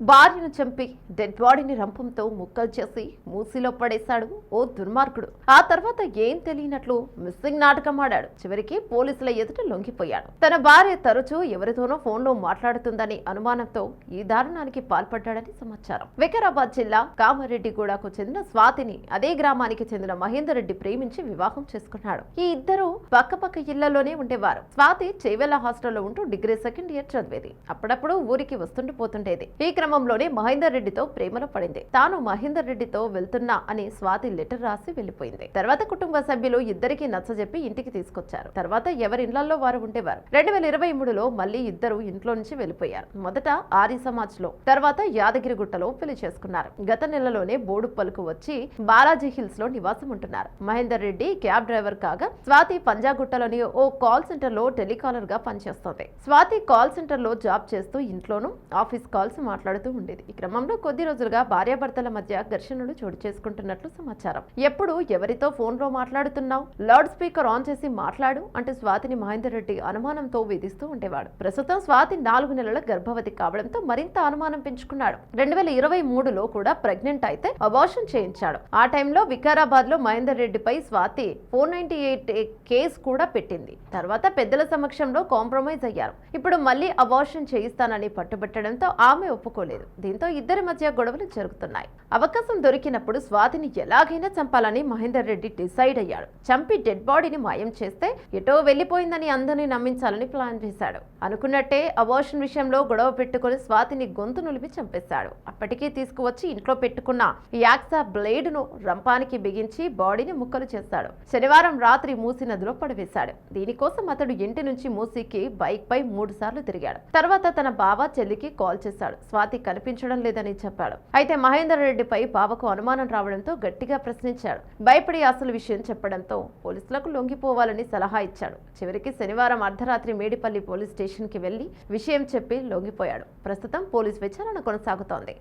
భార్యను చంపి డెడ్ బాడీని రంపంతో ముక్కలు చేసి మూసిలో పడేశాడు ఓ దుర్మార్గుడు. ఆ తర్వాత ఏం తెలియనట్లు మిస్సింగ్ నాటకం ఆడాడు. చివరికి పోలీసుల ఎదుట లొంగిపోయాడు. తన భార్య తరచూ ఎవరితోనో ఫోన్లో మాట్లాడుతుందని అనుమానంతో ఈ దారుణానికి పాల్పడ్డాడని సమాచారం. వికారాబాద్ జిల్లా కామారెడ్డిగూడకు చెందిన స్వాతిని అదే గ్రామానికి చెందిన మహేందర్ రెడ్డి ప్రేమించి వివాహం చేసుకున్నాడు. ఈ ఇద్దరు పక్కపక్క ఇళ్ళలోనే ఉండేవారు. స్వాతి చేవెల హాస్టల్లో ఉంటూ డిగ్రీ సెకండ్ ఇయర్ చదివేది. అప్పుడప్పుడు ఊరికి వస్తుంటూ పోతుండేది. ఈ క్రమంలోనే మహేందర్ రెడ్డితో ప్రేమలో పడింది. తాను మహేందర్ రెడ్డితో వెళ్తున్నా అని స్వాతి లెటర్ రాసి వెళ్ళిపోయింది తర్వాత కుటుంబ సభ్యులు ఇద్దరికి నచ్చజెప్పి ఇంటికి తీసుకొచ్చారు. తర్వాత ఎవరి ఇళ్ళలో వారు ఉండేవారు. రెండు వేల ఇరవై మూడులో మళ్ళీ ఇద్దరు ఇంట్లో నుంచి వెళ్ళిపోయారు మొదట ఆర్య సమాజ్లో తర్వాత యాదగిరిగుట్టలో పెళ్ళి చేసుకున్నారు. గత నెలలోనే బోడుప్పలకు వచ్చి బాలాజీ హిల్స్లో నివాసం ఉంటున్నారు. మహేందర్ రెడ్డి క్యాబ్ డ్రైవర్ కాగా స్వాతి పంజాగుట్టలోని ఓ కాల్ సెంటర్లో టెలికాలర్గా పనిచేస్తోంది. స్వాతి కాల్ సెంటర్లో జాబ్ చేస్తూ ఇంట్లోనూ ఆఫీస్ కాల్స్ మాట్లాడుతూ ఉండేది. ఈ క్రమంలో కొద్ది రోజులుగా భార్యాభర్తల మధ్య ఘర్షణలు చోటు చేసుకుంటున్నట్లు సమాచారం. ఎప్పుడు ఎవరితో ఫోన్లో మాట్లాడుతున్నావు? లౌడ్ స్పీకర్ ఆన్ చేసి మాట్లాడు అంటూ స్వాతిని మహేందర్ రెడ్డి అనుమానంతో వేధిస్తూ ఉండేవాడు. ప్రస్తుతం స్వాతి నాలుగు నెలల గర్భవతి కావడంతో మరింత అనుమానం పెంచుకున్నాడు. రెండు వేల ఇరవై మూడులో కూడా ప్రెగ్నెంట్ అయితే అబార్షన్ చేయించాడు. ఆ టైంలో వికారాబాద్లో మహేందర్ రెడ్డిపై Swathi four ninety eight case కూడా పెట్టింది. తర్వాత పెద్దల సమక్షంలో కాంప్రమైజ్ అయ్యారు. ఇప్పుడు మళ్ళీ అబార్షన్ చేయిస్తానని పట్టుబట్టడంతో ఆమె ఒప్పుకోలేదు. దీంతో ఇద్దరి మధ్య గొడవలు జరుగుతున్నాయి. అవకాశం దొరికినప్పుడు స్వాతిని ఎలాగైనా చంపాలని మహేందర్ రెడ్డి డిసైడ్ అయ్యాడు. చంపి డెడ్ బాడీని మాయం చేస్తే ఎటో వెళ్ళిపోయిందని అందరినీ నమ్మించాలని ప్లాన్ చేశాడు. అనుకున్నట్టే అబార్షన్ విషయంలో గొడవ పెట్టుకుని స్వాతిని గొంతు నులిపి చంపేశాడు. అప్పటికే తీసుకువచ్చి ఇంట్లో పెట్టుకున్న యాక్సా బ్లేడ్ను రంపానికి బిగించి బాడీని ముక్కలు చేశాడు. శనివారం రాత్రి మూసి నదిలో పడవేశాడు. దీనికోసం అతడు ఇంటి నుంచి మూసీకి బైక్ పై మూడు సార్లు తిరిగాడు. తర్వాత తన బావ చెల్లికి కాల్ చేశాడు. స్వాతి కనిపించడం లేదని చెప్పాడు. అయితే మహేందర్ రెడ్డిపై బావకు అనుమానం రావడంతో గట్టిగా ప్రశ్నించాడు. భయపడి అసలు విషయం చెప్పడంతో పోలీసులకు లొంగిపోవాలని సలహా ఇచ్చాడు. చివరికి శనివారం అర్ధరాత్రి మేడిపల్లి పోలీస్ స్టేషన్కి వెళ్ళి విషయం చెప్పి లొంగిపోయాడు. ప్రస్తుతం పోలీస్ విచారణ కొనసాగుతోంది.